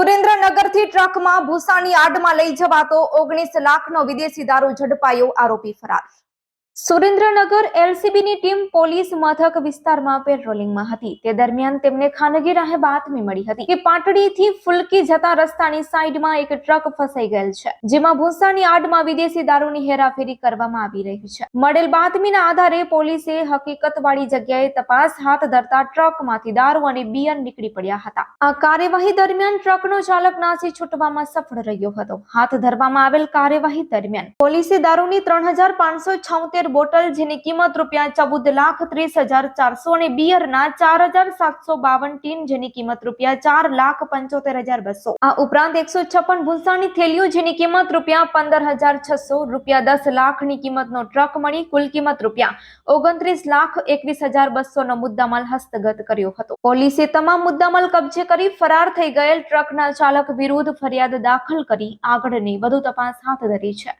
સુરેન્દ્રનગરથી ટ્રકમાં ભૂસાની આડમાં લઈ જવાતો ઓગણીસ લાખનો વિદેશી દારૂ ઝડપાયો આરોપી ફરાર. સુરેન્દ્રનગર એલસીબીની ટીમ પોલીસ મથક વિસ્તારમાં પેટ્રોલિંગમાં હતી. તે દરમિયાન તેમને ખાનગી રાહે બાતમી મળી હતી કે પાટડીથી ફુલકી જતા રસ્તાની સાઈડમાં એક ટ્રક ફસાઈ ગયેલ છે, જેમાં ભૂસાની આડમાં વિદેશી દારૂની હેરાફેરી કરવામાં આવી રહી છે. મળેલ બાતમીના આધારે પોલીસે હકીકતવાળી જગ્યાએ તપાસ હાથ ધરતા ટ્રકમાંથી દારૂ અને બિયર નીકળી પડ્યા હતા. આ કાર્યવાહી દરમિયાન ટ્રકનો ચાલક નાસી છૂટવામાં સફળ રહ્યો હતો. હાથ ધરવામાં આવેલ કાર્યવાહી દરમિયાન પોલીસે દારૂની ત્રણ હજાર પાંચસો છોતેર બોટલ જેની કિંમત રૂપિયા ચૌદ લાખ ત્રીસ હજાર ચારસો અને બિયરના ચાર હજાર સાતસો બાવન ટીન જેની કિંમત રૂપિયા ચાર લાખ પંચોતેર હજાર બસો. આ ઉપરાંત એકસો છપ્પન ભૂલસાની થેલીઓ જેની કિંમત રૂપિયા પંદર હજાર છસો, રૂપિયા દસ લાખની કિંમતનો ટ્રક મળી કુલ કિંમત રૂપિયા ઓગણત્રીસ લાખ એકવીસ હજાર બસો નો મુદ્દામાલ હસ્તગત કર્યો હતો. પોલીસે તમામ મુદ્દામાલ કબજે કરી ફરાર થઈ ગયેલ ટ્રકના ચાલક વિરુદ્ધ ફરિયાદ દાખલ કરી આગળની વધુ તપાસ હાથ ધરી છે.